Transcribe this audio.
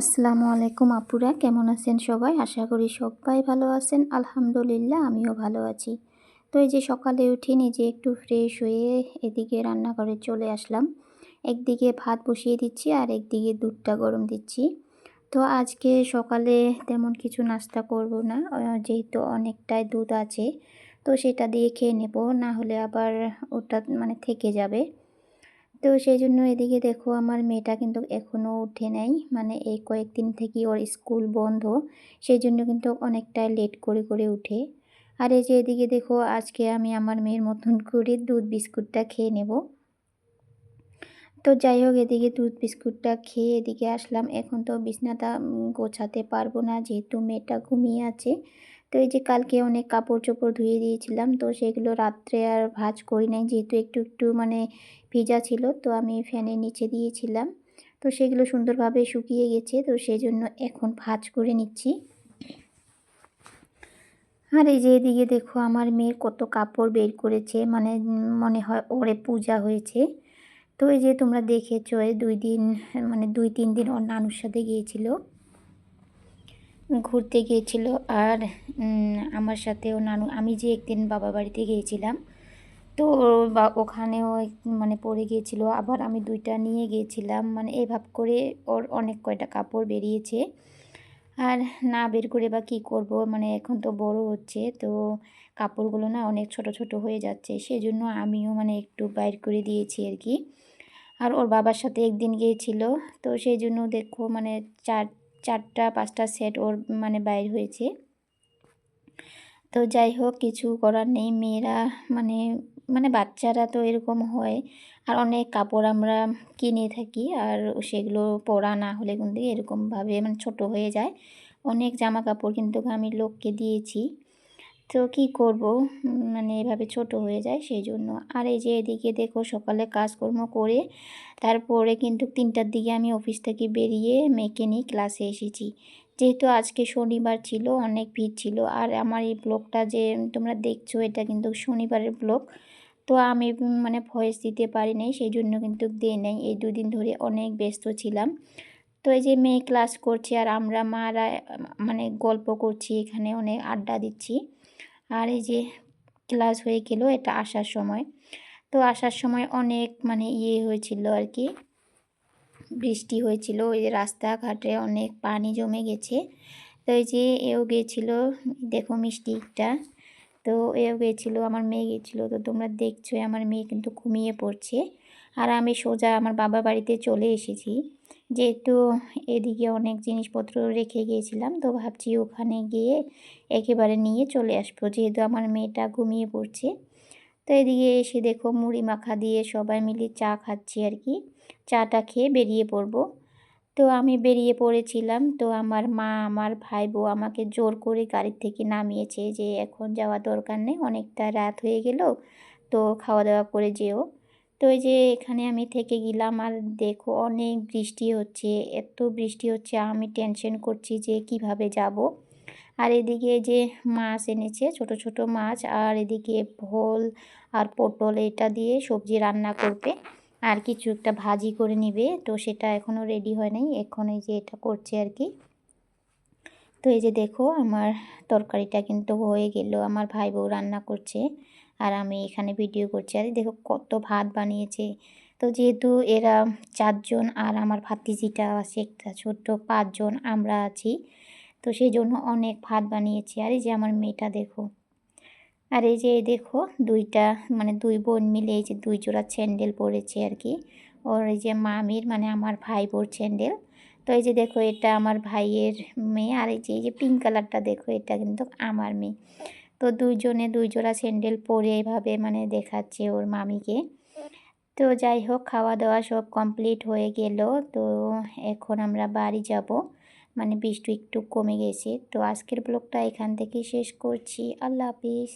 আসসালামু আলাইকুম আপুরা, কেমন আছেন সবাই? আশা করি সবাই ভালো আছেন। আলহামদুলিল্লাহ, আমিও ভালো আছি। তো এই যে সকালে উঠে নিজে একটু ফ্রেশ হয়ে এদিকে রান্নাঘরে চলে আসলাম। একদিকে ভাত বসিয়ে দিচ্ছি আর একদিকে দুধটা গরম দিচ্ছি। তো আজকে সকালে তেমন কিছু নাস্তা করব না যেহেতু অনেকটাই দুধ আছে, তো সেটা দিয়ে খেয়ে নেব, না হলে আবার ওটা মানে থেকে যাবে। তো সেই জন্য এদিকে দেখো আমার মেয়েটা কিন্তু এখনও উঠে নাই। মানে এই কয়েকদিন থেকে ওর স্কুল বন্ধ সেই জন্য কিন্তু অনেকটা লেট করে করে উঠে। আর এই যে এদিকে দেখো, আজকে আমি আমার মেয়ের মতন করে দুধ বিস্কুটটা খেয়ে নেব। তো যাই হোক, এদিকে দুধ বিস্কুটটা খেয়ে এদিকে আসলাম। এখন তো বিছনাটা গোছাতে পারব না, যেহেতু মেয়েটা ঘুমিয়ে আছে। তো এই যে কালকে অনেক কাপড় চোপড় ধুয়ে দিয়েছিলাম, তো সেগুলো রাত্রে আর ভাজ করি নাই, যেহেতু একটু একটু মানে ভিজা ছিল, তো আমি ফ্যানের নিচে দিয়েছিলাম। তো সেগুলো সুন্দরভাবে শুকিয়ে গেছে, তো সেই জন্য এখন ভাজ করে নিচ্ছি। আর এই যে এদিকে দেখো আমার মেয়ের কত কাপড় বের করেছে মানে মনে হয় ওরে পূজা হয়েছে। তো এই যে তোমরা দেখেছ দুই দিন মানে দুই, তিন দিন ওর নানুর সাথে গিয়েছিল। ঘুরতে গিয়েছিল আর আমার সাথেও নানু, আমি যে একদিন বাবা বাড়িতে গিয়েছিলাম, তো বা, ওখানেও মানে পড়ে গিয়েছিল। আবার আমি দুইটা নিয়ে গিয়েছিলাম মানে এভাব করে ওর অনেক কয়টা কাপড় বেরিয়েছে। আর না বের করে বা কী করব মানে এখন তো বড় হচ্ছে, তো কাপড়গুলো না অনেক ছোট ছোট হয়ে যাচ্ছে, সেজন্য আমিও মানে একটু বাইর করে দিয়েছি আর কি। আর ওর বাবার সাথে একদিন গিয়েছিল, তো সেই জন্য দেখো মানে চার চারটা, পাঁচটা সেট ওর মানে বাইর হয়েছে। তো যাই হোক, কিছু করার নেই। মেয়েরা মানে মানে বাচ্চারা তো এরকম হয়। আর অনেক কাপড় আমরা কিনে থাকি আর সেগুলো পরা না হলে কিন্তু এরকমভাবে মানে ছোট হয়ে যায়। অনেক জামা কাপড় কিন্তু আমি লোককে দিয়েছি। তো কি করব? মানে এভাবে ছোট হয়ে যায় সেই জন্য আর এই যে এদিকে দেখো সকালে কাজকর্ম করে তারপরে কিন্তু তিনটার দিকে আমি অফিস থেকে বেরিয়ে মেয়েকে নিয়ে ক্লাসে এসেছি। যেহেতু আজকে শনিবার ছিল, অনেক ভিড় ছিল। আর আমার এই ব্লগটা যে তোমরা দেখছ, এটা কিন্তু শনিবারের ব্লগ। তো আমি মানে ভয়েস দিতে পারি নাই সেই জন্য কিন্তু দিয়ে নেই। এই দুদিন ধরে অনেক ব্যস্ত ছিলাম। তো এই যে মেয়ে ক্লাস করছে আর আমরা মারা মানে গল্প করছি, এখানে অনেক আড্ডা দিচ্ছি। আর এই যে ক্লাস হয়ে গেল, এটা আসার সময়। তো আসার সময় অনেক মানে ইয়ে হয়েছিল আর কি। বৃষ্টি হয়েছিল, ওই যে রাস্তাঘাটে অনেক পানি জমে গেছে। তো এই যে এও গিয়েছিল দেখো মিষ্টিটা তো এও গিয়েছিল আমার মেয়ে গিয়েছিল তো তোমরা দেখছ আমার মেয়ে কিন্তু ঘুমিয়ে পড়ছে। আর আমি সোজা আমার বাবা বাড়িতে চলে এসেছি। যেহেতু এদিকে অনেক জিনিসপত্র রেখে গিয়েছিলাম, তো ভাবছি ওখানে গিয়ে একেবারে নিয়ে চলে আসব। যেহেতু আমার মেয়েটা ঘুমিয়ে পড়ছে, তো এদিকে এসে দেখো মুড়ি মাখা দিয়ে সবাই মিলে চা খাচ্ছি আর কি। চাটা খেয়ে বেরিয়ে পড়ব। তো আমি বেরিয়ে পড়েছিলাম, তো আমার মা, আমার ভাই বউ আমাকে জোর করে গাড়ির থেকে নামিয়েছে যে এখন যাওয়া দরকার নেই, অনেকটা রাত হয়ে গেল, তো খাওয়া দাওয়া করে যেও। তো এই যে এখানে আমি থেকে গেলাম আর দেখো অনেক বৃষ্টি হচ্ছে, এত বৃষ্টি হচ্ছে, আমি টেনশন করছি যে কীভাবে যাব। আর এদিকে যে মাছ এনেছে, ছোট ছোট মাছ আর এদিকে ভোল আর পটল এটা দিয়ে সবজি রান্না করবে। আর কিছু একটা ভাজি করে নিবে, তো সেটা এখনও রেডি হয় নাই, এখন এই যে এটা করছে আর কি। তো এই যে দেখো আমার তরকারিটা কিন্তু হয়ে গেল, আমার ভাই বউ রান্না করছে। আর আমি এখানে ভিডিও করছি। আর দেখো কত ভাত বানিয়েছে। তো যেহেতু এরা চারজন আর আমার ভাতিজিটা আছে একটা ছোট্ট পাঁচজন আমরা আছি, তো সেই জন্য অনেক ভাত বানিয়েছি। আর এই যে আমার মেয়েটা দেখো। আর এই যে দেখো দুইটা মানে দুই বোন মিলে এই যে দুই জোড়া স্যান্ডেল পরেছে আর কি। ওর এই যে মামির মানে আমার ভাই বোর স্যান্ডেল তো এই যে দেখো এটা আমার ভাইয়ের মেয়ে। আর এই যে এই যে পিঙ্ক কালারটা দেখো, এটা কিন্তু আমার মেয়ে। তো দুইজনে দুই জোড়া স্যান্ডেল পরে এভাবে মানে দেখাচ্ছে ওর মামিকে। তো যাই হোক খাওয়া দাওয়া সব কমপ্লিট হয়ে গেল। তো এখন আমরা বাড়ি যাব। মানে বৃষ্টি একটু কমে গেছে। তো আজকের ব্লগটা এখান থেকে শেষ করছি। আল্লাহ হাফিজ।